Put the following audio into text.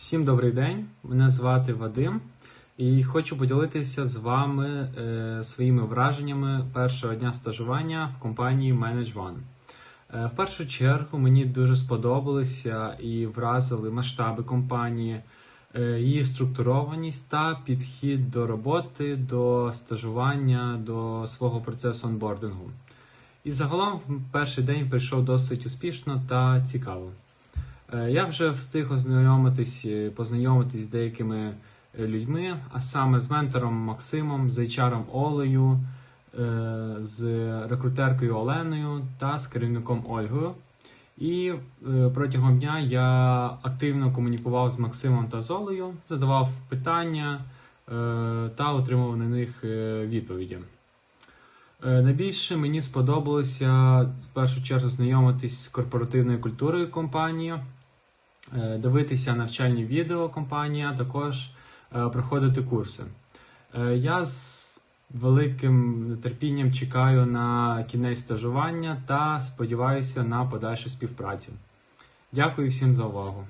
Всім добрий день. Мене звати Вадим, і хочу поділитися з вами е, своїми враженнями першого дня стажування в компанії Manage. Е, в першу чергу мені дуже сподобалися і вразили масштаби компанії, е, її структурованість та підхід до роботи, до стажування, до свого процесу онбордингу. І загалом перший день пройшов досить успішно та цікаво. Е, Я вже встиг ознайомитись, е, познайомитись з деякими е, людьми, а саме з ментором Максимом, з HR Олею, з рекрутеркою Оленою та з керівником Ольгою. І протягом дня я активно комунікував з Максимом та з задавав питання та отримував на них відповіді. Найбільше мені сподобалося в першу чергу знайомитись з корпоративною культурою компанії, дивитися навчальні відео компанії, а також е, проходити курси. Е, Я з великим нетерпінням чекаю на кінець стажування та сподіваюся на подальшу співпрацю. Дякую всім за увагу.